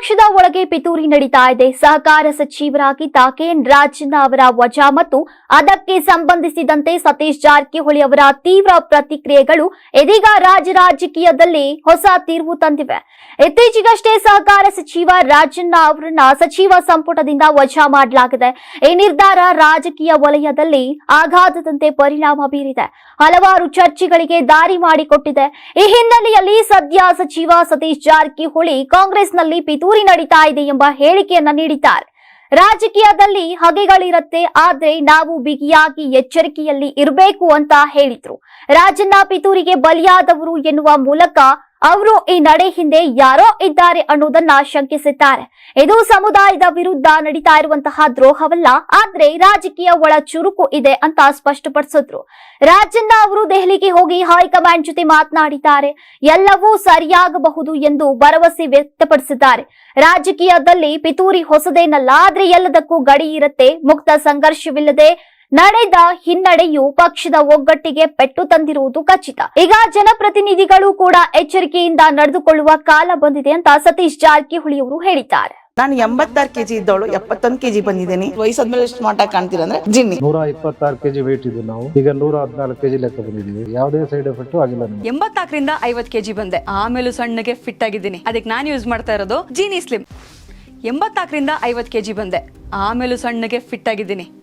ಪಕ್ಷದ ಒಳಗೆ ಪಿತೂರಿ ನಡೀತಾ ಇದೆ. ಸಹಕಾರ ಸಚಿವರಾಗಿ ಕೆಎನ್ ರಾಜಣ್ಣ ಅವರ ವಜಾ ಮತ್ತು ಅದಕ್ಕೆ ಸಂಬಂಧಿಸಿದಂತೆ ಸತೀಶ್ ಜಾರಕಿಹೊಳಿ ಅವರ ತೀವ್ರ ಪ್ರತಿಕ್ರಿಯೆಗಳು ಇದೀಗ ರಾಜ ರಾಜಕೀಯದಲ್ಲಿ ಹೊಸ ತಿರುವು ತಂದಿವೆ. ಇತ್ತೀಚೆಗಷ್ಟೇ ಸಹಕಾರ ಸಚಿವ ರಾಜಣ್ಣ ಅವರನ್ನ ಸಚಿವ ಸಂಪುಟದಿಂದ ವಜಾ ಮಾಡಲಾಗಿದೆ. ಈ ನಿರ್ಧಾರ ರಾಜಕೀಯ ವಲಯದಲ್ಲಿ ಆಘಾತದಂತೆ ಪರಿಣಾಮ ಬೀರಿದೆ. ಹಲವಾರು ಚರ್ಚೆಗಳಿಗೆ ದಾರಿ ಮಾಡಿಕೊಟ್ಟಿದೆ. ಈ ಹಿನ್ನೆಲೆಯಲ್ಲಿ ಸದ್ಯ ಸಚಿವ ಸತೀಶ್ ಜಾರಕಿಹೊಳಿ ಕಾಂಗ್ರೆಸ್ನಲ್ಲಿ ಪಿತೂರಿ ನಡೀತಾ ಇದೆ ಎಂಬ ಹೇಳಿಕೆಯನ್ನ ನೀಡಿದ್ದಾರೆ. ರಾಜಕೀಯದಲ್ಲಿ ಹಗೆಗಳಿರತ್ತೆ, ಆದ್ರೆ ನಾವು ಬಿಗಿಯಾಗಿ ಎಚ್ಚರಿಕೆಯಲ್ಲಿ ಇರಬೇಕು ಅಂತ ಹೇಳಿದ್ರು. ರಾಜಣ್ಣ ಪಿತೂರಿಗೆ ಬಲಿಯಾದವರು ಎನ್ನುವ ಮೂಲಕ ಅವರು ಈ ನಡೆ ಹಿಂದೆ ಯಾರೋ ಇದ್ದಾರೆ ಅನ್ನೋದನ್ನ ಶಂಕಿಸಿದ್ದಾರೆ. ಇದು ಸಮುದಾಯದ ವಿರುದ್ಧ ನಡೀತಾ ಇರುವಂತಹ ದ್ರೋಹವಲ್ಲ, ಆದ್ರೆ ರಾಜಕೀಯ ಒಳ ಚುರುಕು ಇದೆ ಅಂತ ಸ್ಪಷ್ಟಪಡಿಸಿದ್ರು. ರಾಜಣ್ಣ ಅವರು ದೆಹಲಿಗೆ ಹೋಗಿ ಹೈಕಮಾಂಡ್ ಜೊತೆ ಮಾತನಾಡಿದ್ದಾರೆ. ಎಲ್ಲವೂ ಸರಿಯಾಗಬಹುದು ಎಂದು ಭರವಸೆ ವ್ಯಕ್ತಪಡಿಸಿದ್ದಾರೆ. ರಾಜಕೀಯದಲ್ಲಿ ಪಿತೂರಿ ಹೊಸದೇನಲ್ಲ, ಆದ್ರೆ ಎಲ್ಲದಕ್ಕೂ ಗಡಿ ಇರುತ್ತೆ, ಮುಕ್ತ ಸಂಘರ್ಷವಿಲ್ಲದೆ ನಡೆದ ಹಿನ್ನಡೆಯು ಪಕ್ಷದ ಒಗ್ಗಟ್ಟಿಗೆ ಪೆಟ್ಟು ತಂದಿರುವುದು ಖಚಿತ. ಈಗ ಜನಪ್ರತಿನಿಧಿಗಳು ಕೂಡ ಎಚ್ಚರಿಕೆಯಿಂದ ನಡೆದುಕೊಳ್ಳುವ ಕಾಲ ಬಂದಿದೆ ಅಂತ ಸತೀಶ್ ಜಾರಕಿಹೊಳಿ ಅವರು ಹೇಳಿದ್ದಾರೆ. ನಾನು ಎಂಬತ್ತಾರು ಕೆಜಿ ಇದ್ದವಳು ಎಪ್ಪತ್ತೊಂದು ಕೆಜಿ ಬಂದಿದ್ದೀನಿ. ವಯಸ್ಸಾದ್ಮೇಲೆ ಎಷ್ಟು ಮಾಟ ಕಾಣ್ತೀರ ಅಂದ್ರೆ ಜಿನ್ನಿ. ನೂರ ಇಪ್ಪತ್ತಾರು ಕೆಜಿ ವೇಟ್ ಇದ್ದು ನಾವು. ಈಗ ನೂರ ಹದಿನಾಲ್ಕು ಕೆಜಿ ಲೆಕ್ಕ ಬಂದಿದ್ದೀವಿ. ಯಾವುದೇ ಸೈಡ್ ಎಫೆಕ್ಟ್ ಆಗಿಲ್ಲ ನಮಗೆ. ಎಂಬತ್ನಾಲ್ಕರಿಂದ ಐವತ್ ಕೆಜಿ ಬಂದೆ. ಆಮೇಲೂ ಸಣ್ಣಗೆ ಫಿಟ್ ಆಗಿದ್ದೀನಿ. ಅದಕ್ಕೆ ನಾನು ಯೂಸ್ ಮಾಡ್ತಾ ಇರೋದು ಜೀನಿ ಸ್ಲಿಮ್ ಎಂಬತ್ನಾಲ್ಕರಿಂದ ಐವತ್ ಕೆಜಿ ಬಂದೆ. ಆಮೇಲೂ ಸಣ್ಣಗೆ ಫಿಟ್ ಆಗಿದ್ದೀನಿ.